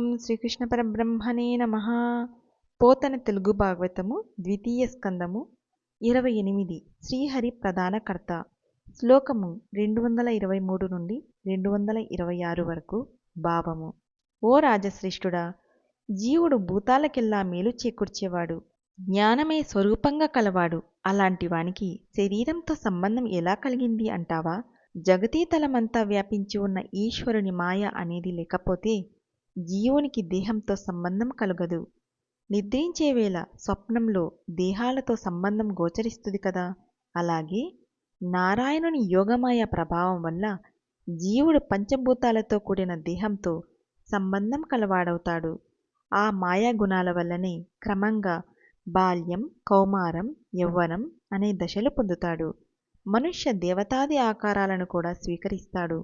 ఓం శ్రీకృష్ణ పరబ్రహ్మణే నమ. పోతన తెలుగు భాగవతము ద్వితీయ స్కందము ఇరవై ఎనిమిది. శ్రీహరి ప్రధాన కర్త శ్లోకము రెండు వందల ఇరవై మూడు నుండి రెండు వందల ఇరవై ఆరు వరకు భావము. ఓ రాజశ్రేష్ఠుడా జీవుడు భూతాలకెల్లా మేలు చేకూర్చేవాడు జ్ఞానమే స్వరూపంగా కలవాడు అలాంటి వానికి శరీరంతో సంబంధం ఎలా కలిగింది అంటావా? జగతీతలమంతా వ్యాపించి ఉన్న ఈశ్వరుని మాయ అనేది లేకపోతే జీవునికి దేహంతో సంబంధం కలుగదు. నిద్రించే వేళ స్వప్నంలో దేహాలతో సంబంధం గోచరిస్తుంది కదా. అలాగే నారాయణుని యోగమాయ ప్రభావం వల్ల జీవుడు పంచభూతాలతో కూడిన దేహంతో సంబంధం కలవాడవుతాడు. ఆ మాయా గుణాల వల్లనే క్రమంగా బాల్యం కౌమారం యవ్వనం అనే దశలు పొందుతాడు. మనుష్య దేవతాది ఆకారాలను కూడా స్వీకరిస్తాడు.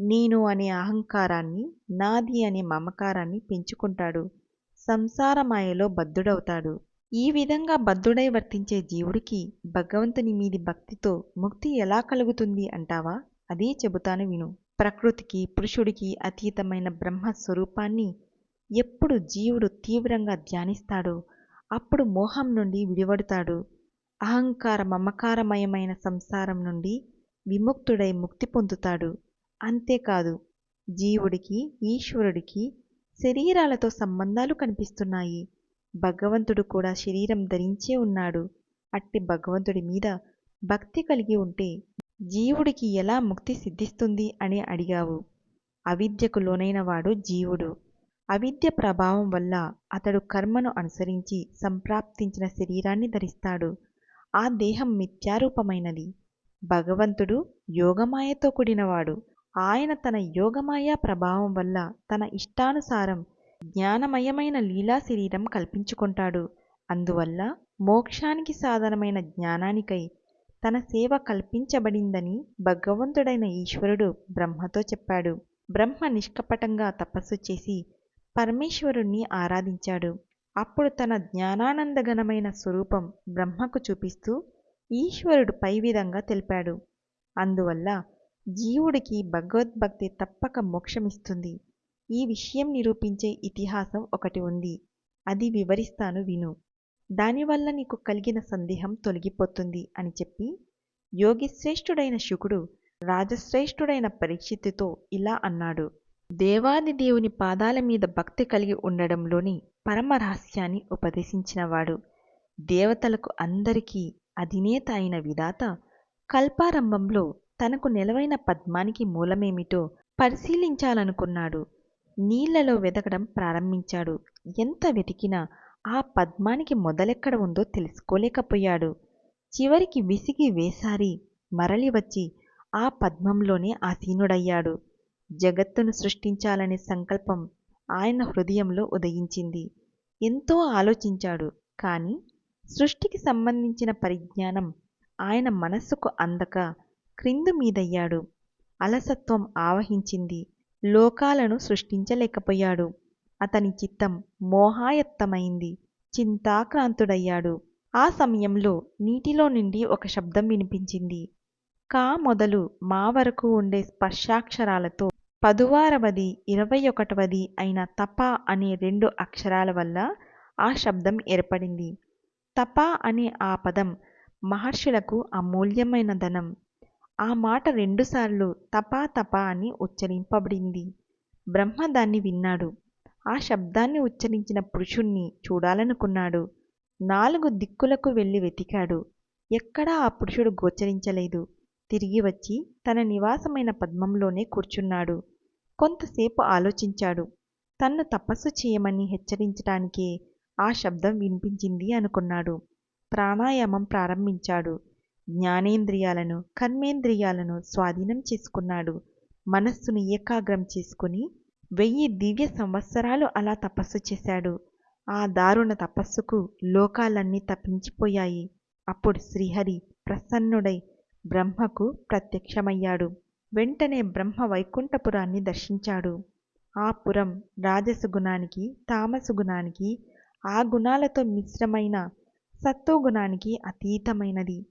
నేను అనే అహంకారాన్ని నాది అనే మమకారాన్ని పెంచుకుంటాడు. సంసారమాయలో బద్ధుడవుతాడు. ఈ విధంగా బద్ధుడై వర్తించే జీవుడికి భగవంతుని మీది భక్తితో ముక్తి ఎలా కలుగుతుంది అంటావా? అదే చెబుతాను విను. ప్రకృతికి పురుషుడికి అతీతమైన బ్రహ్మ స్వరూపాన్ని ఎప్పుడు జీవుడు తీవ్రంగా ధ్యానిస్తాడో అప్పుడు మోహం నుండి విడివడుతాడు అహంకార మమకారమయమైన సంసారం నుండి విముక్తుడై ముక్తి పొందుతాడు. అంతేకాదు జీవుడికి ఈశ్వరుడికి శరీరాలతో సంబంధాలు కనిపిస్తున్నాయి. భగవంతుడు కూడా శరీరం ధరించే ఉన్నాడు. అట్టి భగవంతుడి మీద భక్తి కలిగి ఉంటే జీవుడికి ఎలా ముక్తి సిద్ధిస్తుంది అని అడిగావు. అవిద్యకు లోనైన వాడు జీవుడు. అవిద్య ప్రభావం వల్ల అతడు కర్మను అనుసరించి సంప్రాప్తించిన శరీరాన్ని ధరిస్తాడు. ఆ దేహం మిథ్యారూపమైనది. భగవంతుడు యోగమాయతో కూడినవాడు. ఆయన తన యోగమాయ ప్రభావం వల్ల తన ఇష్టానుసారం జ్ఞానమయమైన లీలా శరీరం కల్పించుకుంటాడు. అందువల్ల మోక్షానికి సాధనమైన జ్ఞానానికై తన సేవ కల్పించబడిందని భగవంతుడైన ఈశ్వరుడు బ్రహ్మతో చెప్పాడు. బ్రహ్మ నిష్కపటంగా తపస్సు చేసి పరమేశ్వరుణ్ణి ఆరాధించాడు. అప్పుడు తన జ్ఞానానందగణమైన స్వరూపం బ్రహ్మకు చూపిస్తూ ఈశ్వరుడు పై విధంగా తెలిపాడు. అందువల్ల జీవుడికి భగవద్భక్తి తప్పక మోక్షమిస్తుంది. ఈ విషయం నిరూపించే ఇతిహాసం ఒకటి ఉంది. అది వివరిస్తాను విను. దానివల్ల నీకు కలిగిన సందేహం తొలగిపోతుంది అని చెప్పి యోగిశ్రేష్ఠుడైన శుకుడు రాజశ్రేష్ఠుడైన పరీక్షితుతో ఇలా అన్నాడు. దేవాది దేవుని పాదాల మీద భక్తి కలిగి ఉండడంలోని పరమ రహస్యాన్ని ఉపదేశించినవాడు. దేవతలకు అందరికీ అధినేత అయిన విధాత కల్పారంభంలో తనకు నిలవైన పద్మానికి మూలమేమిటో పరిశీలించాలనుకున్నాడు. నీళ్ళలో వెతకడం ప్రారంభించాడు. ఎంత వెతికినా ఆ పద్మానికి మొదలెక్కడ ఉందో తెలుసుకోలేకపోయాడు. చివరికి విసిగి వేసారి మరలి వచ్చి ఆ పద్మంలోనే ఆసీనుడయ్యాడు. జగత్తును సృష్టించాలనే సంకల్పం ఆయన హృదయంలో ఉదయించింది. ఎంతో ఆలోచించాడు. కానీ సృష్టికి సంబంధించిన పరిజ్ఞానం ఆయన మనస్సుకు అందక క్రిందు మీదయ్యాడు అలసత్వం ఆవహించింది. లోకాలను సృష్టించలేకపోయాడు. అతని చిత్తం మోహాయత్తమైంది. చింతాక్రాంతుడయ్యాడు. ఆ సమయంలో నీటిలో నుండి ఒక శబ్దం వినిపించింది. కా మొదలు మా వరకు ఉండే స్పర్శాక్షరాలతో పదువారవది ఇరవై ఒకటవది అయిన తప అనే రెండు అక్షరాల వల్ల ఆ శబ్దం ఏర్పడింది. తప అనే ఆ పదం మహర్షులకు అమూల్యమైన ధనం. ఆ మాట రెండుసార్లు తపా తప అని ఉచ్చరింపబడింది. బ్రహ్మ దాన్ని విన్నాడు. ఆ శబ్దాన్ని ఉచ్చరించిన పురుషుణ్ణి చూడాలనుకున్నాడు. నాలుగు దిక్కులకు వెళ్ళి వెతికాడు. ఎక్కడా ఆ పురుషుడు గోచరించలేదు. తిరిగి వచ్చి తన నివాసమైన పద్మంలోనే కూర్చున్నాడు. కొంతసేపు ఆలోచించాడు. తన్ను తపస్సు చేయమని హెచ్చరించటానికే ఆ శబ్దం వినిపించింది అనుకున్నాడు. ప్రాణాయామం ప్రారంభించాడు. జ్ఞానేంద్రియాలను కర్మేంద్రియాలను స్వాధీనం చేసుకున్నాడు. మనస్సును ఏకాగ్రం చేసుకుని వెయ్యి దివ్య సంవత్సరాలు అలా తపస్సు చేశాడు. ఆ దారుణ తపస్సుకు లోకాలన్నీ తప్పించిపోయాయి. అప్పుడు శ్రీహరి ప్రసన్నుడై బ్రహ్మకు ప్రత్యక్షమయ్యాడు. వెంటనే బ్రహ్మ వైకుంఠపురాన్ని దర్శించాడు. ఆ పురం రాజసుగుణానికి తామసుగుణానికి ఆ గుణాలతో మిశ్రమైన సత్వగుణానికి అతీతమైనది.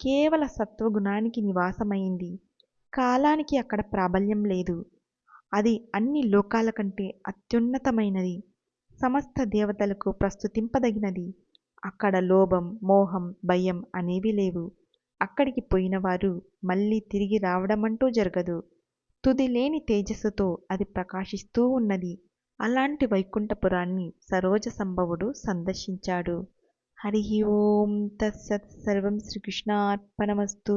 కేవల సత్వగుణానికి నివాసమైంది. కాలానికి అక్కడ ప్రాబల్యం లేదు. అది అన్ని లోకాల కంటే అత్యున్నతమైనది. సమస్త దేవతలకు ప్రస్తుతింపదగినది. అక్కడ లోభం మోహం భయం అనేవి లేవు. అక్కడికి పోయిన వారు మళ్ళీ తిరిగి రావడమంటూ జరగదు. తుది లేని తేజస్సుతో అది ప్రకాశిస్తూ ఉన్నది. అలాంటి వైకుంఠపురాన్ని సరోజ సంభవుడు సందర్శించాడు. హరి ఓం తత్సత్ సర్వం శ్రీకృష్ణార్పణమస్తు